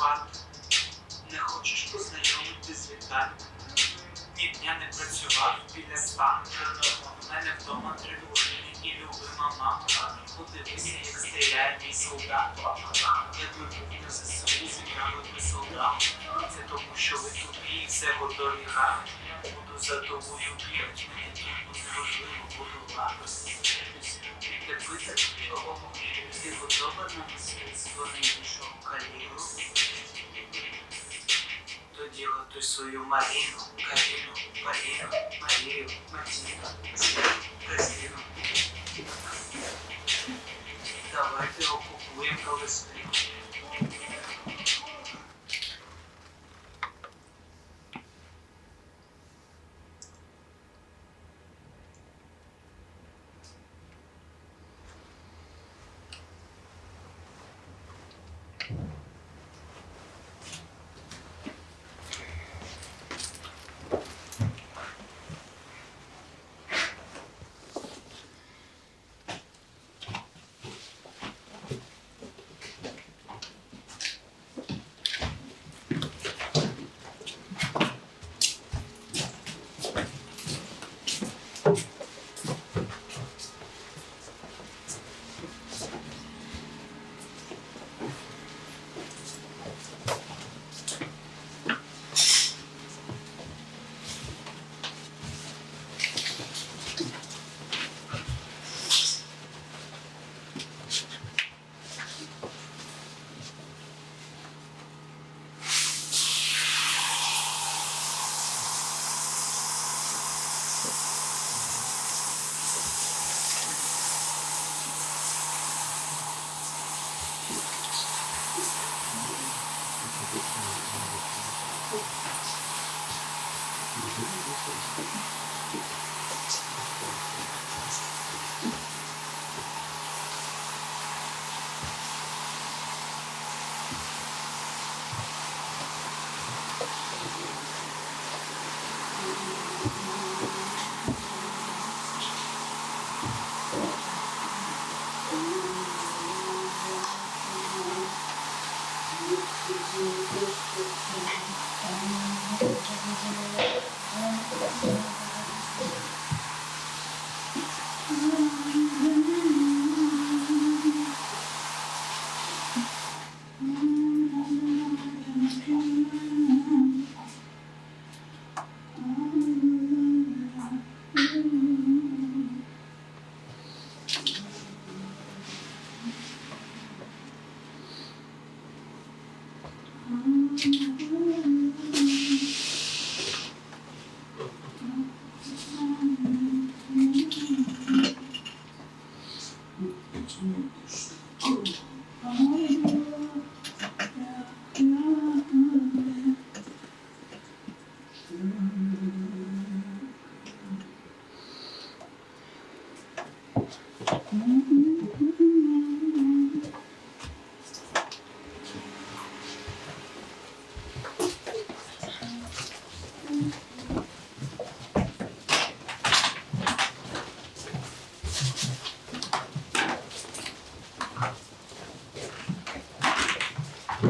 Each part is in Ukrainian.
стрес. Не хочеш познайомитись з Віталіком? Ні дня не працював біля спанка. У мене вдома три години і любима мама. Стріляє мій солдат. Я думаю, на ЗСУ зіграли ми солдат. Це тому, що ви тупі все готові грати. Буду за тобою бігати, мені неможливо будувати. Ти питати? Ти готова на Eu digo, eu sou o marino, marino, marino, marino, marino, brasileiro. Então, agora eu ocupo o meu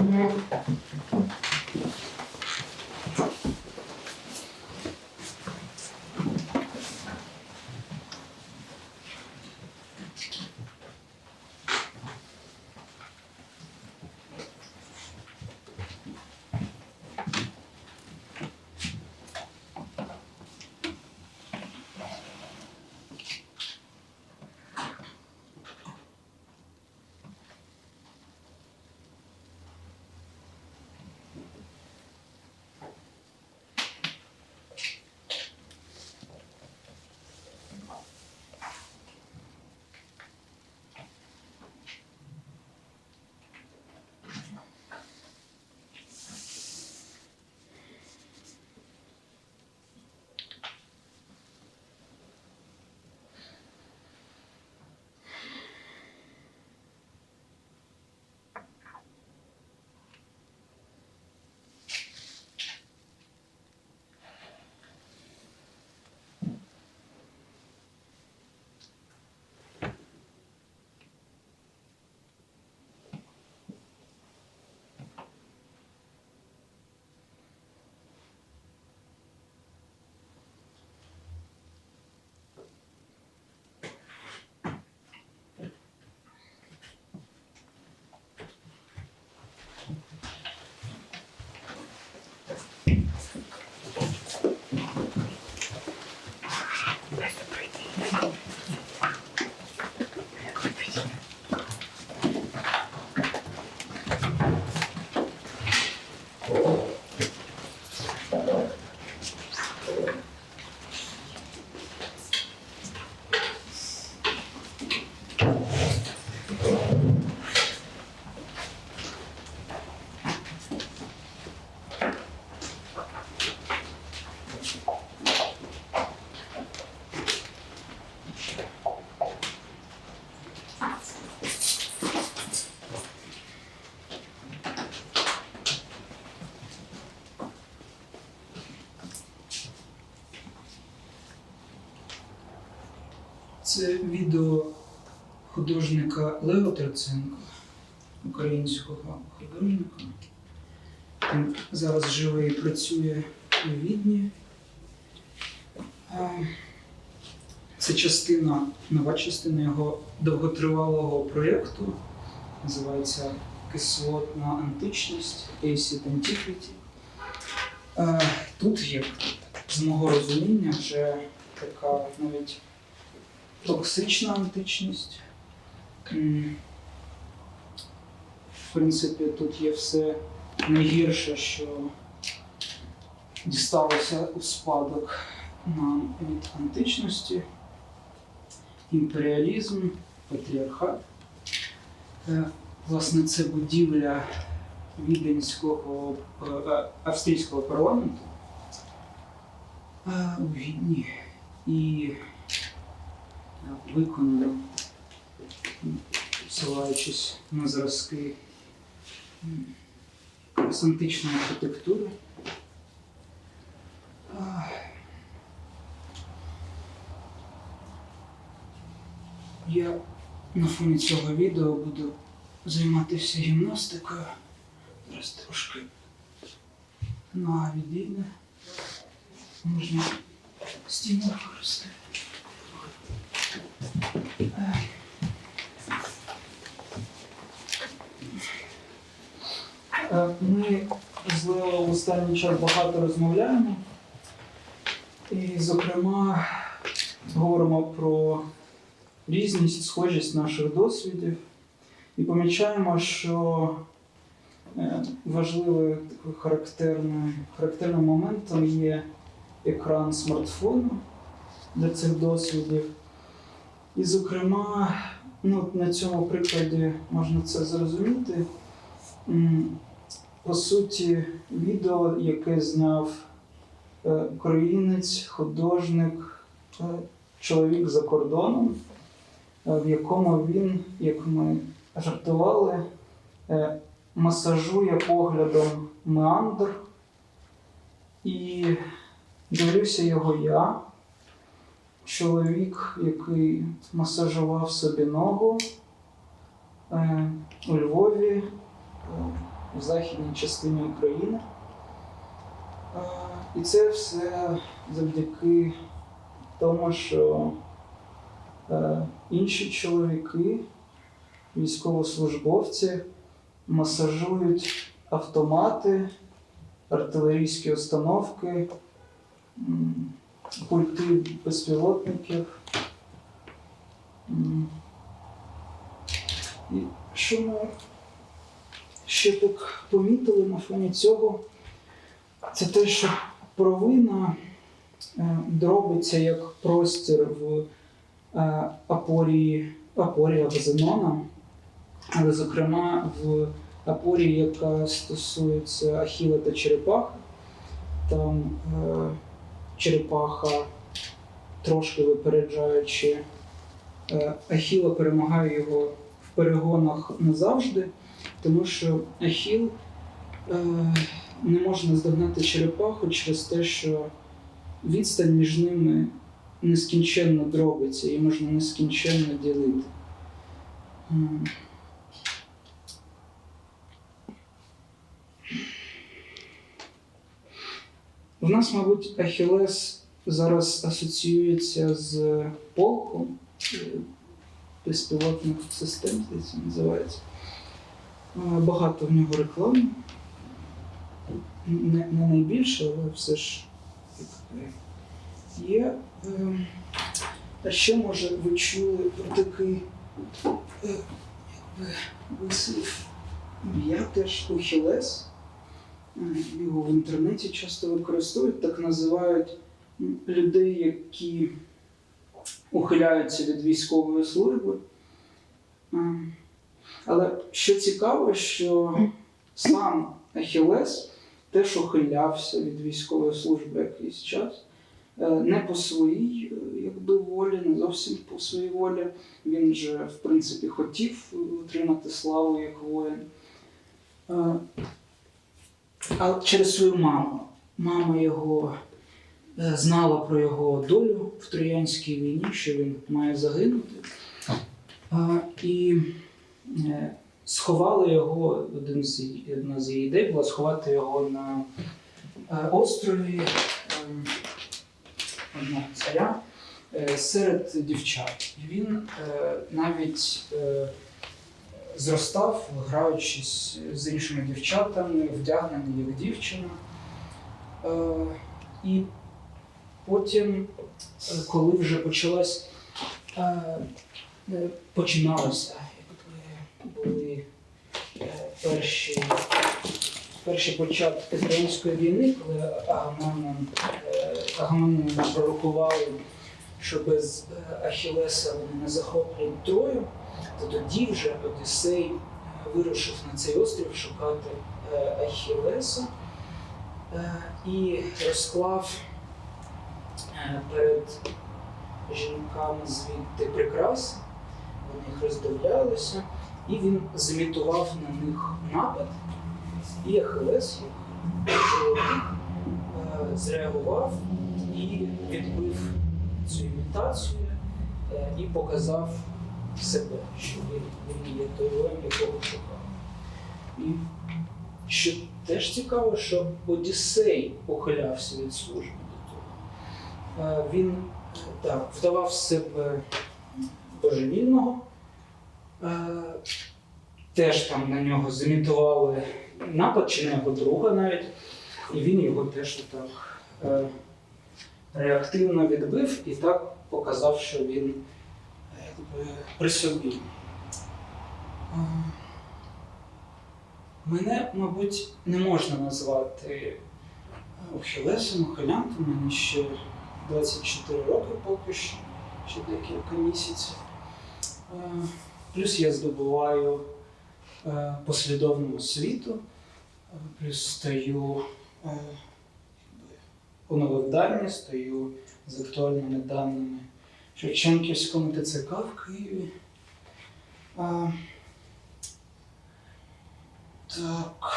señal. Це відео художника Лео Троценка, українського художника. Він зараз живе і працює у Відні. Е, Це частина, нова частина його довготривалого проєкту. Називається Кислотна античність Acid Antiquity. Е, Тут є, з мого розуміння, вже така навіть токсична античність. В принципі, тут є все найгірше, що дісталося у спадок нам від античності, імперіалізм, патріархат. Е, Власне, це будівля віденського е, австрійського парламенту е, у Відні. І виконано, посилаючись на зразки античної архітектури. Я на фоні цього відео буду займатися гімнастикою. Зараз трошки нога відійде. Можна стіну використати. Е, Ми з Лео в останній час багато розмовляємо. І, зокрема, говоримо про різність, схожість наших досвідів. І помічаємо, що е, важливим характерним, характерним моментом є екран смартфону для цих досвідів. І, зокрема, ну, на цьому прикладі можна це зрозуміти. По суті, відео, яке зняв е, українець, художник, е, чоловік за кордоном, е, в якому він, як ми жартували, е, масажує поглядом меандр. І дивлюся його я, чоловік, який масажував собі ногу е, у Львові, е, в західній частині України. Е, І це все завдяки тому, що інші чоловіки, військовослужбовці, масажують автомати, артилерійські установки, м, пульти безпілотників. І що ми ще так помітили на фоні цього, це те, що провина е, дробиться як простір в е, апорії, або Зенона, але, зокрема, в апорії, яка стосується Ахіла та черепахи, там е, черепаха, трошки випереджаючи, е, Ахіла перемагає його в перегонах назавжди, тому що Ахіл е, не може наздогнати черепаху через те, що відстань між ними нескінченно дробиться, її можна нескінченно ділити. В нас, мабуть, Ахілес зараз асоціюється з полком е, безпілотних систем, здається, називається. Е, Багато в нього реклами. Не, не найбільше, але все ж є. Е, А що може ви чули про такий е, якби вислів ім'я теж Ухілес. Е, Його в інтернеті часто використовують, так називають людей, які ухиляються від військової служби. Е, Але що цікаво, що сам Ахілес теж ухилявся від військової служби якийсь час. Е, Не по своїй е, якби, волі, не зовсім по своїй волі. Він же, в принципі, хотів е, отримати славу як воїн. А через свою маму. Мама його е, знала про його долю в Троянській війні, що він має загинути. І е, сховали його, один з, одна з її ідей була сховати його на е, острові е, одного царя серед дівчат. І він навіть зростав, граючись з іншими дівчатами, вдягнений як дівчина. Е, І потім, коли вже почалась, е, е, починалося, якби були перші, перші початки Троянської війни, коли Агамемнон пророкували, що без Ахілеса вони не захоплять Трою, то тоді вже Одіссей е, вирушив на цей острів шукати е, Ахілеса е, і розклав перед жінками звідти прикраси, вони їх роздивлялися, і він зімітував на них напад, і чоловік, е, зреагував і відбив цю імітацію і показав себе, що він, є той воїн, якого шукав. І що теж цікаво, що Одіссей ухилявся від служби до того. Він так, вдавав себе божевільного. Теж там на нього зімітували напад чи на його друга навіть, і він його теж так е, реактивно відбив і так показав, що він при собі. Е, Мене, мабуть, не можна назвати Охілесом, ухилянтом, мені ще 24 роки поки що, ще декілька місяців. Е, Плюс я здобуваю е, послідовну освіту, е, плюс стаю е, оновив дані, стою з актуальними даними Шевченківському ТЦК в Києві. А, так.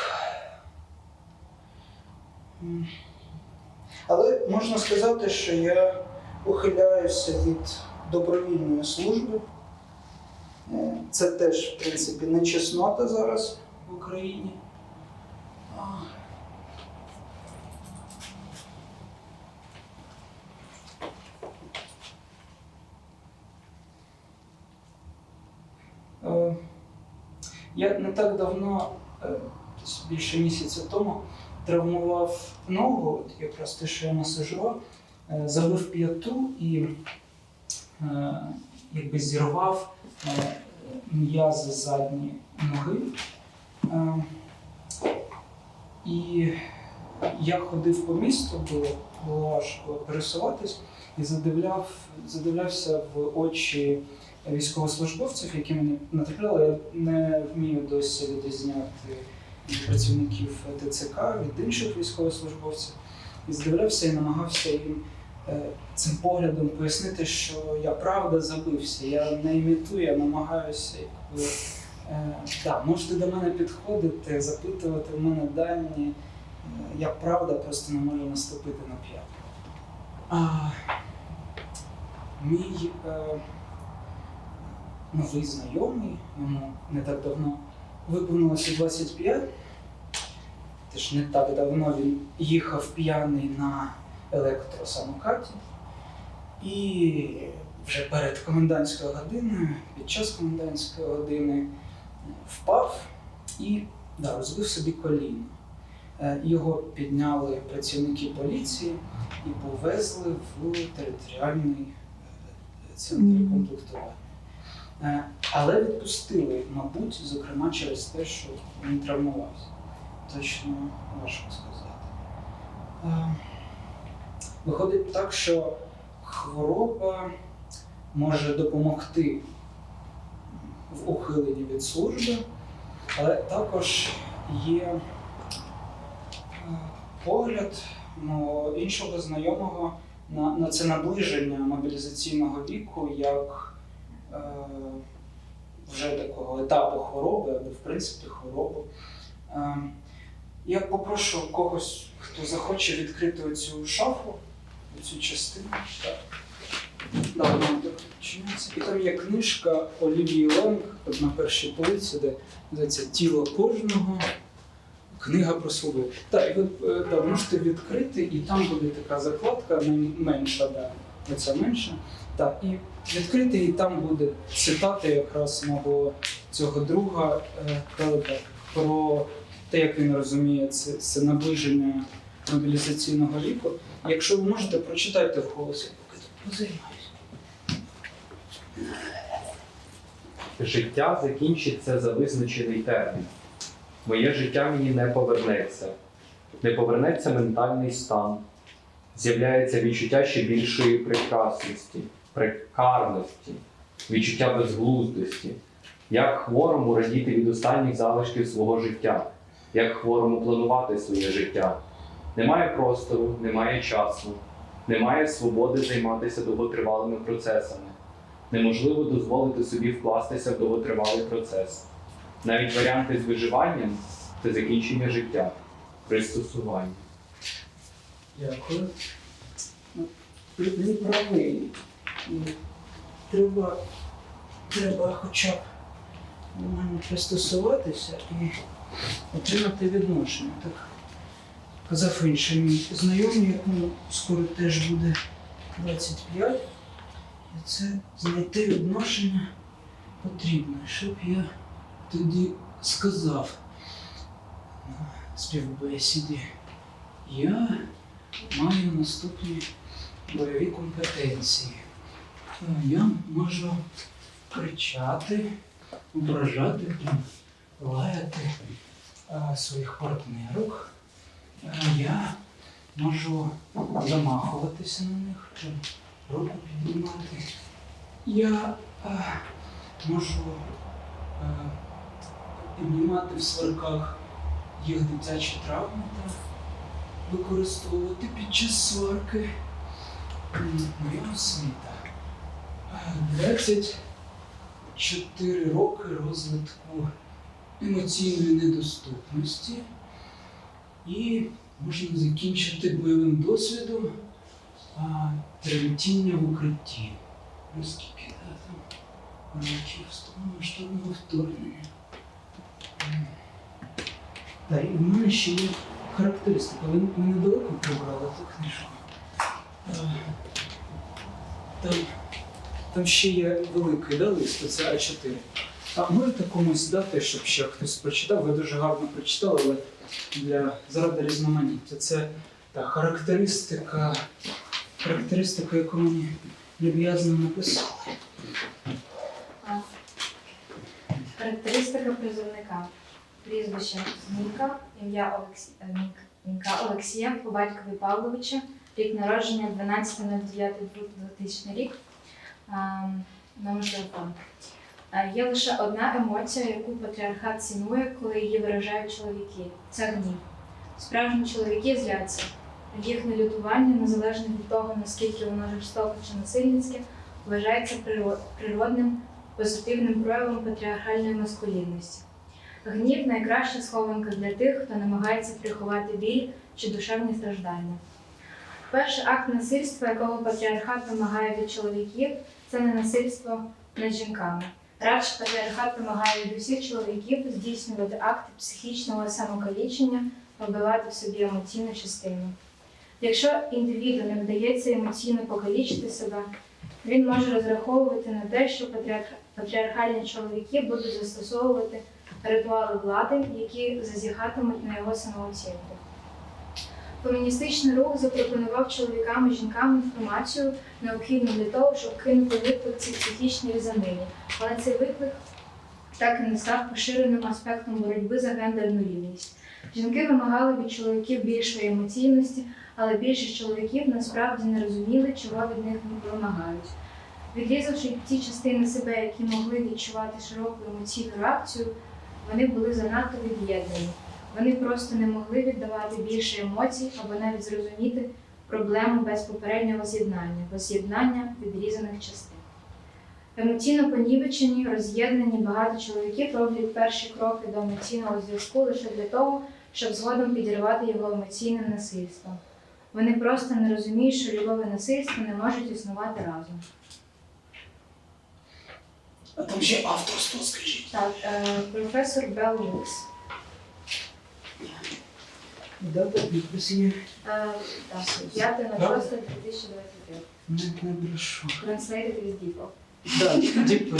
Але можна сказати, що я ухиляюся від добровільної служби. Е, Це теж, в принципі, не чеснота зараз в Україні. А, Е, Я не так давно, е, більше місяця тому, травмував ногу, якраз те, що я масажував, е, забив п'яту і е, якби зірвав м'язи задні ноги. І я ходив по місту, було, було важко пересуватись, і задивляв, задивлявся в очі військовослужбовців, які мені натрапляли. Я не вмію досі відрізняти від працівників ТЦК від інших військовослужбовців. І здивлявся і намагався їм е, цим поглядом пояснити, що я правда забився, я не імітую, я намагаюся якби. Е, так, можете до мене підходити, запитувати в мене дані. Е, Я правда просто не можу наступити на п'ятку. Мій новий знайомий, йому не так давно виповнилося 25. Теж не так давно він їхав п'яний на електросамокаті. І вже перед комендантською годиною, під час комендантської години впав і да, розбив собі коліно. Е, Його підняли працівники поліції і повезли в територіальний е, центр комплектування. Е, Але відпустили, мабуть, зокрема через те, що він травмувався. Точно важко сказати. Е, Виходить так, що хвороба може допомогти в ухиленні від служби, але також є е, погляд мого іншого знайомого на, на це наближення мобілізаційного віку як вже такого етапу хвороби або в принципі хворобу. Е, я попрошу когось, хто захоче відкрити оцю шафу, цю частину. Так. І там є книжка Олівії Ленг, на першій полиці, де називається Тіло кожного. Книга про свободу. Так, і ви е, да, можете відкрити, і там буде така закладка найменша, да, оця менша. Так, і відкрити, і там буде цитати якраз мого цього друга е, про те, як він розуміє це, це наближення мобілізаційного віку. Якщо ви можете, прочитайте вголос, я поки тут позаймаюся. Життя закінчиться за визначений термін. Моє життя мені не повернеться. Не повернеться ментальний стан. З'являється відчуття ще більшої прекрасності, прекарності, відчуття безглуздості. Як хворому радіти від останніх залишків свого життя, як хворому планувати своє життя. Немає простору, немає часу, немає свободи займатися довготривалими процесами неможливо дозволити собі вкластися в довготривалий процес. Навіть варіанти з виживанням це закінчення життя, пристосування. Дякую. Ну, Він. І Треба, треба хоча б нормально пристосуватися і отримати відношення. Так казав інший мій знайомий, якому скоро теж буде 25. І це знайти відношення потрібно. Що б я тоді сказав на співбесіді? Я маю наступні бойові компетенції. Я можу кричати, ображати, лаяти е, своїх партнерок. Е, Я можу замахуватися на них, чи руку піднімати. Я е, можу піднімати в сварках їх дитячі травми та використовувати під час сварки. М, Моя освіта. 24 роки розвитку емоційної недоступності. І можна закінчити бойовим досвідом а, тремтіння в укритті. Наскільки да, там років з масштабного вторгнення. Та і в мене ще є характеристика. Ви, недалеко прибрали ту книжку. Е, Там, там ще є великий да, лист, це А4. А можете комусь дати, щоб ще хтось прочитав? Ви дуже гарно прочитали, але для заради різноманіття. Це та, характеристика, характеристика, яку мені люб'язно написали. Характеристика призовника. Прізвище Змінка, ім'я Олексі... е, Олексія, по батькові Павловича, рік народження 12.09.2000 рік. Номер телефону. Є лише одна емоція, яку патріархат цінує, коли її виражають чоловіки. Це гнів. Справжні чоловіки зляться. Їхнє лютування, незалежно від того, наскільки воно жорстоке чи насильницьке, вважається природним позитивним проявом патріархальної маскулінності. Гнів найкраща схованка для тих, хто намагається приховати біль чи душевні страждання. Перший акт насильства, якого патріархат вимагає від чоловіків, це не насильство над жінками. Радше патріархат вимагає від усіх чоловіків здійснювати акти психічного самокалічення вбивати в собі емоційну частину. Якщо індивіду не вдається емоційно покалічити себе, він може розраховувати на те, що патріархальні чоловіки будуть застосовувати ритуали влади, які зазіхатимуть на його самооцінку. Феміністичний рух запропонував чоловікам і жінкам інформацію, необхідну для того, щоб кинути виклик цій психічній різанині. Але цей виклик так і не став поширеним аспектом боротьби за гендерну рівність. Жінки вимагали від чоловіків більшої емоційності, але більшість чоловіків насправді не розуміли, чого від них вимагають. Відрізавши ті частини себе, які могли відчувати широку емоційну реакцію, вони були занадто від'єднані. Вони просто не могли віддавати більше емоцій або навіть зрозуміти проблему без попереднього з'єднання, воз'єднання відрізаних частин. Емоційно понівечені, роз'єднані багато чоловіків роблять перші кроки до емоційного зв'язку лише для того, щоб згодом підірвати його емоційним насильством. Вони просто не розуміють, що любов і насильство не можуть існувати разом. А там ще авторство, скажіть. Так, е, професор Белл Мукс. Дата підписів Е, так, 5 на 6 2023. не, не брешу. Translated with default. Да, діпо.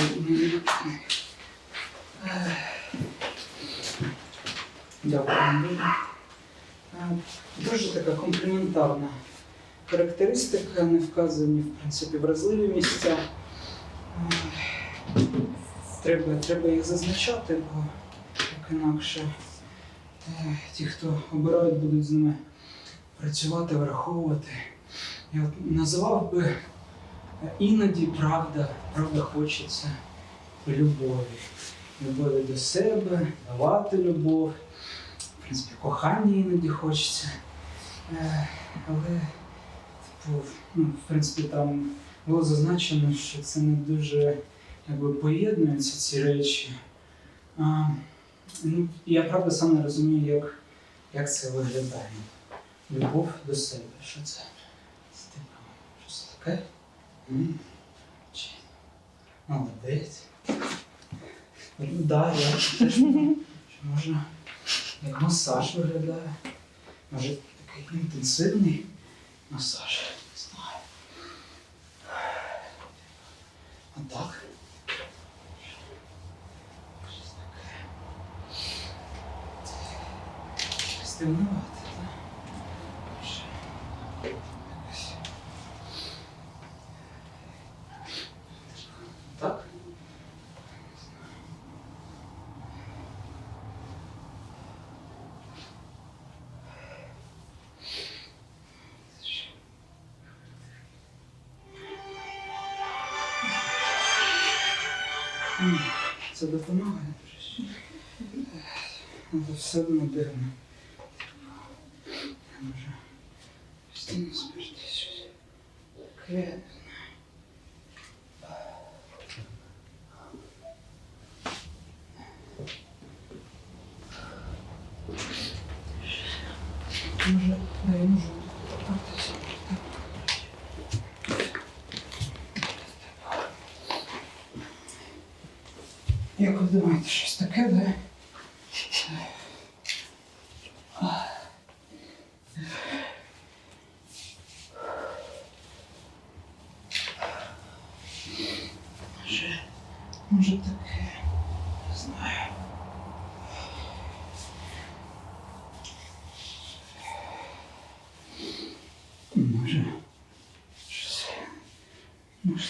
Дякую. Е, Дуже така компліментарна характеристика, не вказані, в принципі, вразливі місця. Е, Треба, треба їх зазначати, бо так інакше ті, хто обирають, будуть з ними працювати, враховувати. Я от називав би Іноді правда, правда хочеться любові. Любові до себе, давати любов. В принципі, кохання іноді хочеться. Е, Але, типу, ну, в принципі, там було зазначено, що це не дуже якби, поєднуються ці речі. Ну, я правда сам не розумію, як, як це виглядає. Любов до себе. Що це? Це типу, що це таке? Чи- Молодець. Да, я теж що можна як масаж виглядає. Може такий інтенсивний масаж. Не знаю. А так. Щось таке. Щось дивнувати, так? Це допомагає дуже. Все одно дивно. Я може постійно спиртись щось. Таке. Може, да, я можу торкатися. Як ви думаєте, щось таке, да? Може, може таке, не знаю. Може, щось,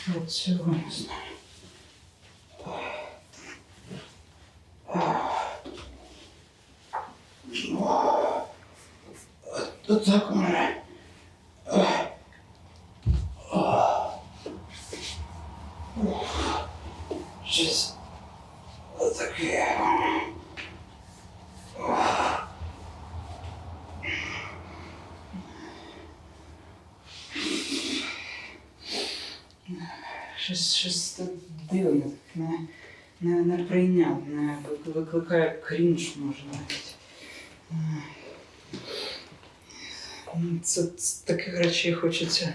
можливо, цього не знаю. Отак так може. Щось таке. Щось, щось так дивне, так не, не, неприйнятне, вик- викликає крінж, може навіть. Це, таких речей хочеться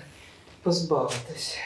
позбавитись.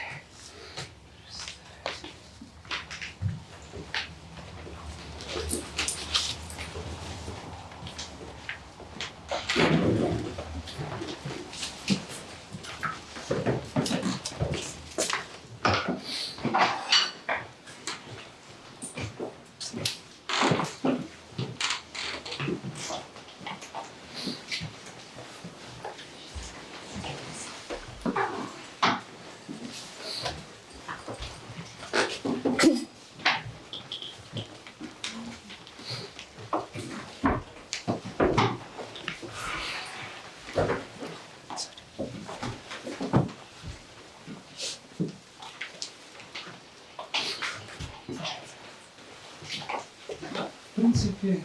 В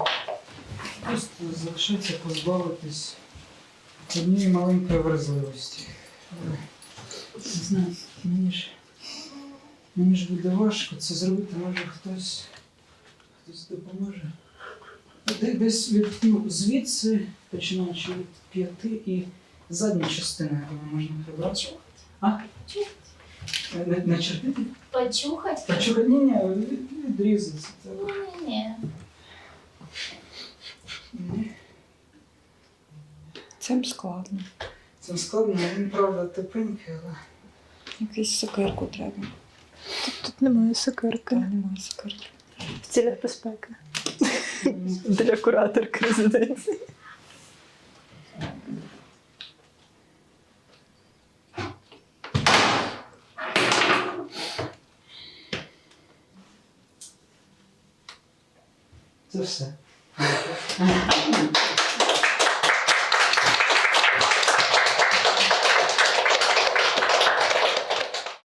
просто залишається позбавитись однієї маленької вразливості. Не знаю, мені ж, мені ж буде важко це зробити, може хтось, хтось допоможе. Десь від ну, звідси, починаючи від п'яти і задня частина, я думаю, можна прибрати. А? Не, не чертити? Почухать? Ні, ні, відрізати. Ні. Ні. Цим складно. Це складно, він правда тепенький, але. Якусь сокирку треба. Тут немає Та немає сокирки. В цілях безпеки. Для кураторки резиденції. Це все.